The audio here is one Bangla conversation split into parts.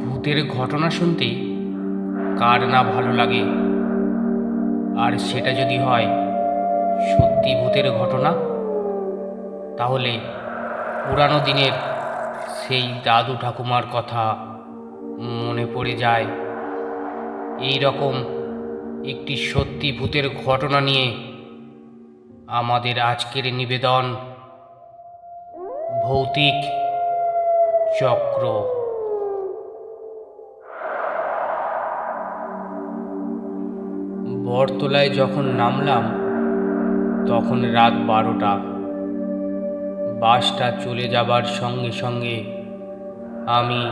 ভূতের ঘটনা শুনতে কার না ভালো লাগে? আর সেটা যদি হয় সত্যি ভূতের ঘটনা? তাহলে পুরানো দিনের সেই দাদু ঠাকুমার কথা মনে পড়ে যায়। এই রকম একটি সত্যি ভূতের ঘটনা নিয়ে আমাদের আজকের নিবেদন ভৌতিক চক্র। বরতলায় যখন নামলাম, তখন রাত বারোটা। বাসটা চলে যাবার সঙ্গে সঙ্গে আমি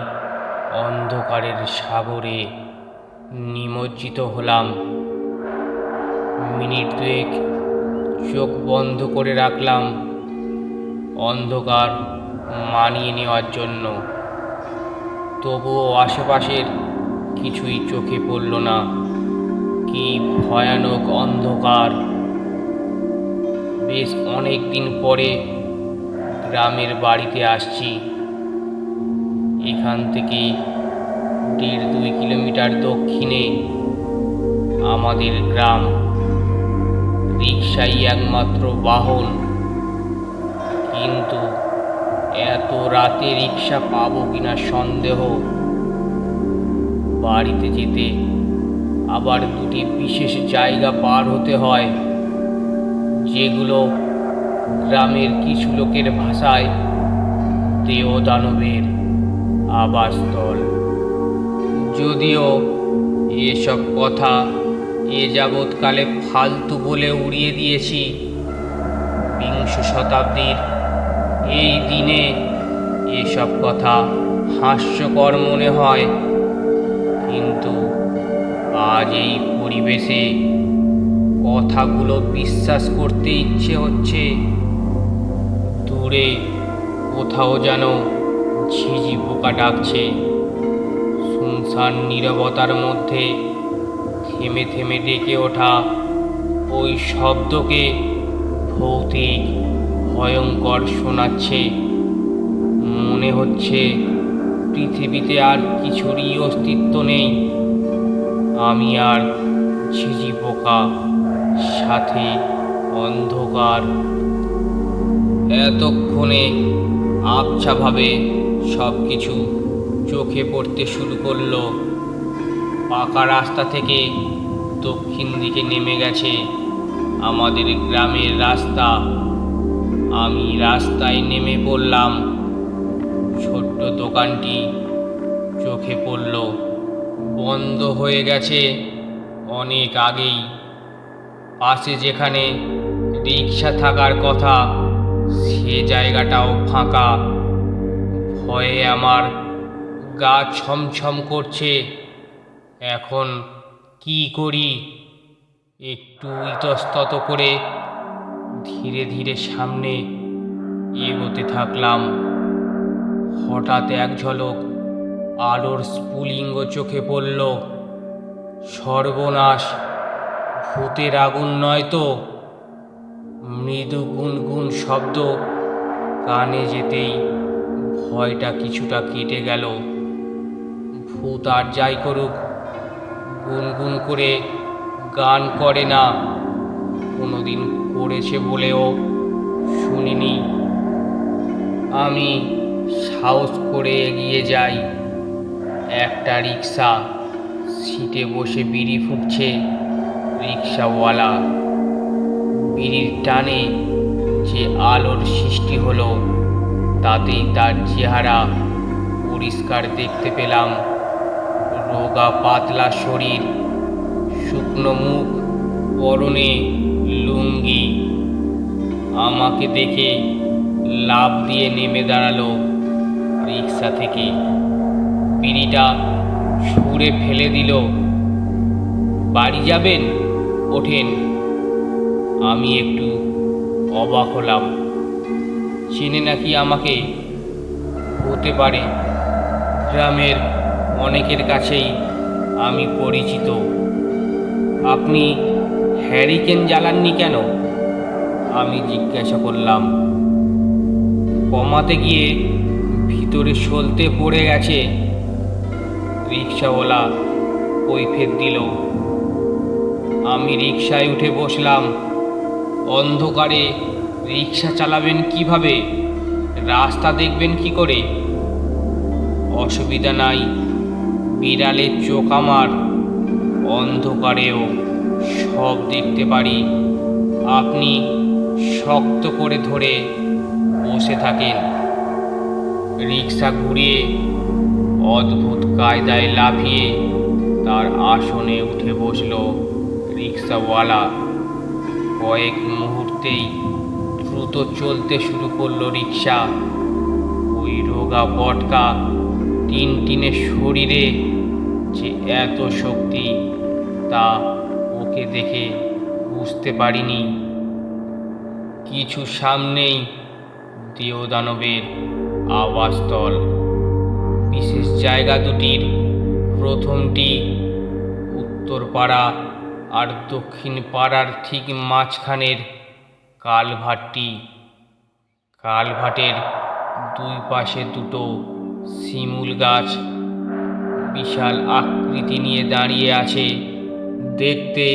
অন্ধকারের সাগরে নিমজ্জিত হলাম। মিনিট দুয়েক চোখ বন্ধ করে রাখলাম অন্ধকার মানিয়ে নেওয়ার জন্য। তবুও আশেপাশের কিছুই চোখে পড়ল না। কি ভয়ানক অন্ধকার। বেশ অনেক দিন পরে গ্রামের বাড়িতে আসছি। এখান থেকে দেড় দুই কিলোমিটার দক্ষিণে আমাদের গ্রাম। রিক্সাই একমাত্র বাহন। কিন্তু এত রাতে রিক্সা পাবো কিনা সন্দেহ। বাড়িতে যেতে আবার দুটি বিশেষ জায়গা পার হতে হয়, যেগুলো গ্রামের কিছু লোকের ভাষায় দেওদানবের আবাসস্থল। যদিও এসব কথা এ যাবৎকালে ফালতু বলে উড়িয়ে দিয়েছি, বিংশ শতাব্দীর এই দিনে এসব কথা হাস্যকর মনে হয়। আজ এই পরিবেশে কথাগুলো বিশ্বাস করতে ইচ্ছে হচ্ছে। দূরে কোথাও যেন ঝিঝি পোকা ডাকছে। শুনশান নীরবতার মধ্যে থেমে থেমে ডেকে ওঠা ওই শব্দকে ভৌতিক ভয়ঙ্কর শোনাচ্ছে। মনে হচ্ছে পৃথিবীতে আর কিছুরই অস্তিত্ব নেই। আমি আর ঝিঝি পোকা সাথে অন্ধকার। এতক্ষণে আবছাভাবে সব কিছু চোখে পড়তে শুরু করল। পাকা রাস্তা থেকে দক্ষিণ দিকে নেমে গেছে আমাদের গ্রামের রাস্তা। আমি রাস্তায় নেমে পড়লাম। ছোট্ট দোকানটি চোখে পড়ল। বন্ধ হয়ে গেছে অনেক আগেই। পাশে যেখানে রিক্সা থাকার কথা, সে জায়গাটাও ফাঁকা। ভয়ে আমার গা ছমছম করছে। এখন কি করি? একটু ইতস্তত করে ধীরে ধীরে সামনে এগোতে থাকলাম। হঠাৎ এক ঝলক আলোর স্ফুলিঙ্গ চোখে পড়ল। সর্বনাশ, ভূতের আগুন নয় তো? মৃদু গুনগুন শব্দ, কানে যেতেই ভয়টা কিছুটা কেটে গেল। ভূত আর যাই করুক, গুনগুন করে গান করে না। কোনোদিন করেছে বলেও শুনিনি। আমি সাহস করে এগিয়ে যাই। একটা রিক্সা সিটে বসে বিড়ি ফুটছে রিক্সাওয়ালা বিড়ির টানে যে আলোর সৃষ্টি হলো, তাতেই তার চেহারা পরিষ্কার দেখতে পেলাম। রোগা পাতলা শরীর, শুকনো মুখ, পরনে লুঙ্গি। আমাকে দেখে লাভ দিয়ে নেমে দাঁড়াল রিক্সা থেকে। বিড়িটা ছুঁড়ে ফেলে দিল। বাড়ি যাবেন? ওঠেন। আমি একটু অবাক হলাম। চেনে নাকি আমাকে হতে পারে। গ্রামের অনেকের কাছেই আমি পরিচিত। আপনি হ্যারিকেন জ্বালাননি কেন? আমি জিজ্ঞাসা করলাম। কমাতে গিয়ে ভিতরে সলতে পড়ে গেছে। রিক্সাওয়ালা কৈফের দিল? আমি রিক্সায় উঠে বসলাম। অন্ধকারে রিক্সা চালাবেন কীভাবে? রাস্তা দেখবেন কি করে? অসুবিধা নাই। বিড়ালের চোখ আমার। অন্ধকারেও সব দেখতে পারি। আপনি শক্ত করে ধরে বসে থাকেন। রিক্সা ঘুরিয়ে অদ্ভুত কায়দায় লাফিয়ে তার আসনে উঠে বসল রিক্সাওয়ালা। কয়েক মুহূর্তেই দ্রুত চলতে শুরু করল রিক্সা। ওই রোগা বটকা টিন টিনে শরীরে যে এত শক্তি, তা ওকে দেখে বুঝতে পারিনি। কিছু সামনেই দেওদানবের আবাসস্থল। বিশেষ জায়গা দুটির প্রথমটি উত্তর পাড়া আর দক্ষিণ পাড়ার ঠিক মাঝখানের কালভাটটি। কালভাটের দুই পাশে দুটো শিমুল গাছ। বিশাল আকৃতি নিয়ে দাঁড়িয়ে আছে। দেখতে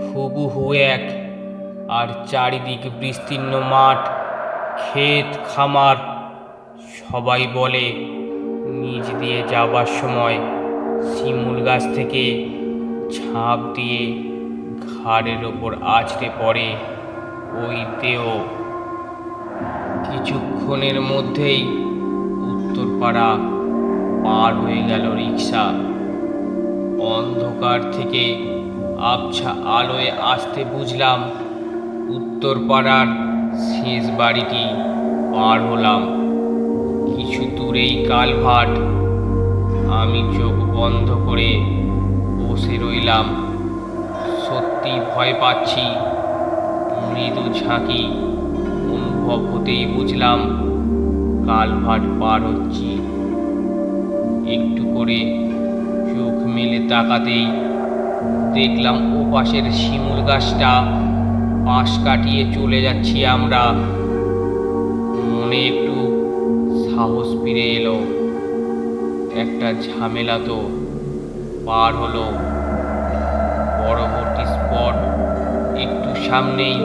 হুবহু এক আর চারিদিক বিস্তীর্ণ মাঠ। ক্ষেত খামার, সবাই বলে। নিচ দিয়ে যাবার সময় শিমুল গাছ থেকে ঝাঁপ দিয়ে ঘাড়ের ওপর আছড়ে পড়ে। ওই দেহ কিছুক্ষণের মধ্যেই উত্তরপাড়া পার হয়ে গেল রিক্সা অন্ধকার থেকে আবছা আলোয় আসতে বুঝলাম উত্তরপাড়ার শেষ বাড়িটি পার হলাম। কিছু দূরেই কালভাট। আমি চোখ বন্ধ করে বসে রইলাম। সত্যি ভয় পাচ্ছি। মৃদু ঝাঁকি অনুভব হতেই বুঝলাম কালভাট পার হচ্ছি। একটু করে চোখ মেলে তাকাতেই দেখলাম ওপাশের শিমুল গাছটা পাশ কাটিয়ে চলে যাচ্ছি আমরা। মনে সাহস ফিরে এলো। একটা ঝামেলা তো পার হলো। পরবর্তী স্পট একটু সামনেই।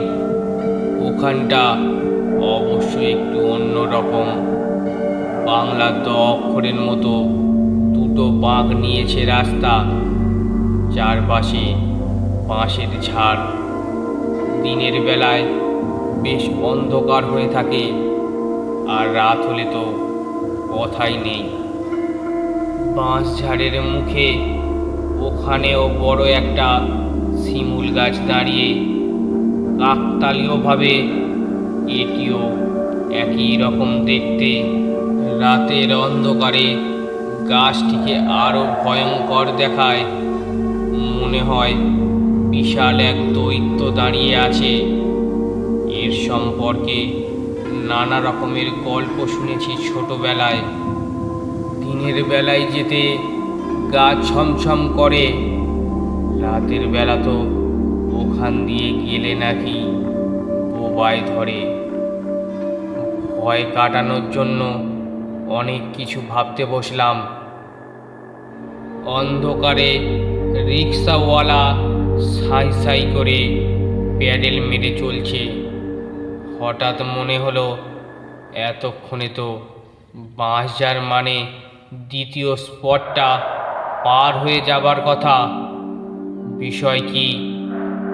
ওখানটা অবশ্যই একটু অন্য রকম বাংলা দ অক্ষরের মতো দুটো বাঘ নিয়েছে রাস্তা। চারপাশে বাঁশের ঝাড়। দিনের বেলায় বেশ অন্ধকার হয়ে থাকে। আর রাত হলে তো কথাই নেই। বাঁশ ঝাড়ের মুখে ওখানেও বড় একটা শিমুল গাছ দাঁড়িয়ে কাকতালীয়ভাবে এটিও একই রকম দেখতে। রাতের অন্ধকারে গাছটিকে আরও ভয়ঙ্কর দেখায়। মনে হয় বিশাল এক দৈত্য দাঁড়িয়ে আছে। এর সম্পর্কে নানা রকমের গল্প শুনেছি ছোটবেলায়। দিনের বেলায় যেতে গা ছমছম করে, রাতের বেলা তো ওখান দিয়ে গেলে নাকি বোবায় ধরে। ভয় কাটানোর জন্য অনেক কিছু ভাবতে বসলাম। অন্ধকারে রিক্সাওয়ালা সাই সাই করে প্যাডেল মেরে চলছে। হঠাৎ মনে হলো এতক্ষণে তো বাঁশঝার মানে দ্বিতীয় স্পটটা পার হয়ে যাবার কথা। বিষয় কি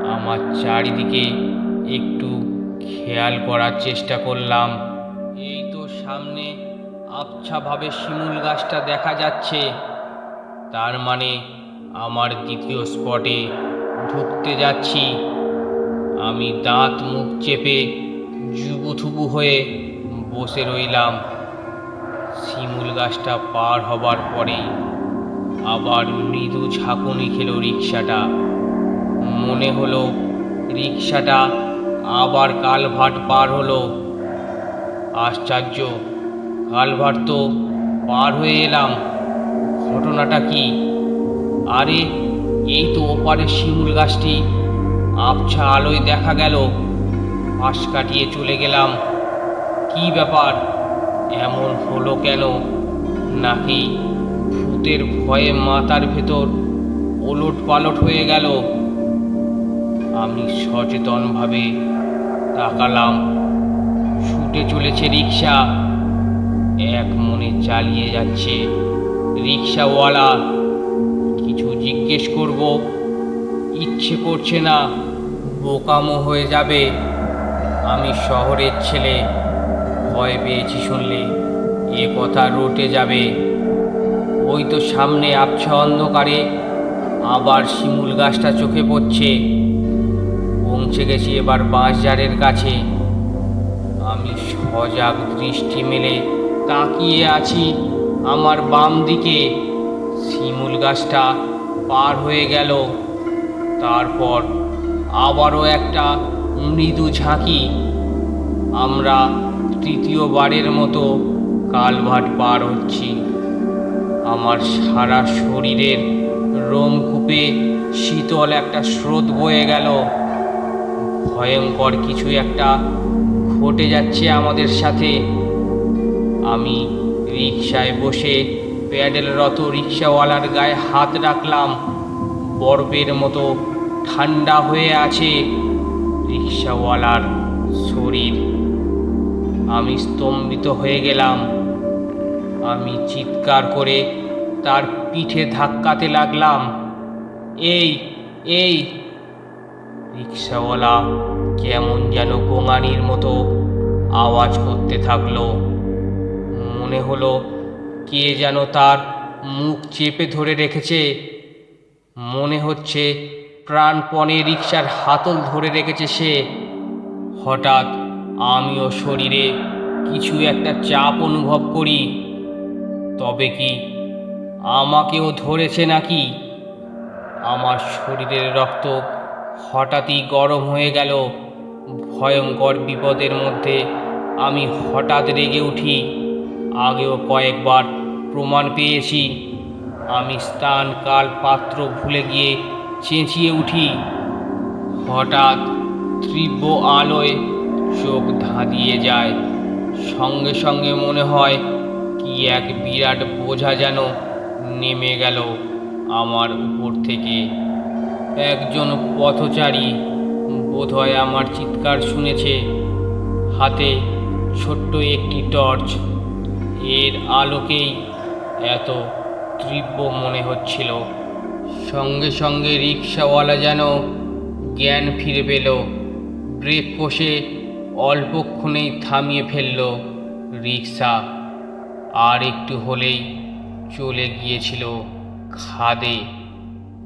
আমার চারিদিকে একটু খেয়াল করার চেষ্টা করলাম। এই তো সামনে আবছাভাবে শিমুল গাছটা দেখা যাচ্ছে। তার মানে আমার দ্বিতীয় স্পটে ঢুকতে যাচ্ছি। আমি দাঁত মুখ চেপে জুবুথুবু হয়ে বসে রইলাম। শিমুল গাছটা পার হবার পরেই আবার মৃদু ঝাঁকুনি খেলো রিক্সাটা মনে হলো রিক্সাটা আবার কালভাট পার হলো। আশ্চর্য কালভাট তো পার হয়ে এলাম। ঘটনাটা কি? আরে, এই তো ওপারের শিমুল গাছটি। আবছা আলোয় দেখা গেল। পাশ কাটিয়ে চলে গেলাম। কি ব্যাপার? এমন হলো কেন? নাকি ভূত ভূতের ভয়ে মাথার ভেতর ওলট পালট হয়ে গেল? আমি সচেতনভাবে তাকালাম। ছুটে চলেছে রিক্সা এক মনে চালিয়ে যাচ্ছে রিক্সাওয়ালা কিছু জিজ্ঞেস করব। ইচ্ছে করছে না। বোকামো হয়ে যাবে। আমি শহরের ছেলে। ভয় পেয়েছি শুনলে। এ কথা রটে যাবে। ওই তো সামনে আবছা অন্ধকারে আবার শিমুল গাছটা চোখে পড়ছে। পৌঁছে গেছি এবার বাঁশঝাড়ের কাছে। আমি সজাগ দৃষ্টি মেলে তাকিয়ে আছি আমার বাম দিকে। শিমুল গাছটা পার হয়ে গেল। তারপর আবারও একটা মৃদু ঝাঁকি। আমরা তৃতীয়বারের মতো কালভার্ট পার হচ্ছি। আমার সারা শরীরের রোমকূপে শীতল একটা স্রোত বয়ে গেল। ভয়ঙ্কর কিছু একটা ঘটে যাচ্ছে আমাদের সাথে। আমি রিক্সায় বসে প্যাডেলরত রিক্সাওয়ালার গায়ে হাত রাখলাম। বরফের মতো ঠান্ডা হয়ে আছে রিক্সাওয়ালার শরীর। আমি স্তম্ভিত হয়ে গেলাম। আমি চিৎকার করে তার পিঠে ধাক্কাতে লাগলাম। এই এই, রিক্সাওয়ালা কেমন যেন গোঙানির মতো আওয়াজ করতে থাকল। মনে হলো কে যেন তার মুখ চেপে ধরে রেখেছে। মনে হচ্ছে প্রাণপণে রিক্সার হাতল ধরে রেখেছে সে। হঠাৎ আমিও শরীরে কিছু একটা চাপ অনুভব করি। তবে কি আমাকেও ধরেছে নাকি? আমার শরীরের রক্ত হঠাৎই গরম হয়ে গেল। ভয়ঙ্কর বিপদের মধ্যে আমি হঠাৎ রেগে উঠি। আগেও কয়েকবার প্রমাণ পেয়েছি। আমি স্থান কাল পাত্র ভুলে গিয়ে চেঁচিয়ে উঠি। হঠাৎ তীব্র আলোয় চোখ ধাঁধিয়ে যায়। সঙ্গে সঙ্গে মনে হয়, কি এক বিরাট বোঝা যেন নেমে গেল আমার উপর থেকে। একজন পথচারী বোধহয় আমার চিৎকার শুনেছে। হাতে ছোট্ট একটি টর্চ। এর আলোকেই এত তীব্র মনে হচ্ছিল। সঙ্গে সঙ্গে রিক্সাওয়ালা যেন জ্ঞান ফিরে পেল। ব্রেক কষে অল্পক্ষণেই থামিয়ে ফেলল রিক্সা। আর একটু হলেই চলে গিয়েছিল খাদে।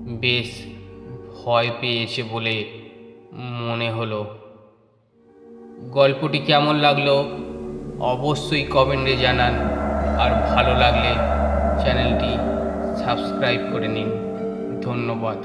বেশ ভয় পেয়েছে বলে মনে হলো। গল্পটি কেমন লাগল অবশ্যই কমেন্টে জানান। আর ভালো লাগলে চ্যানেলটি সাবস্ক্রাইব করে নিন। ধন্যবাদ।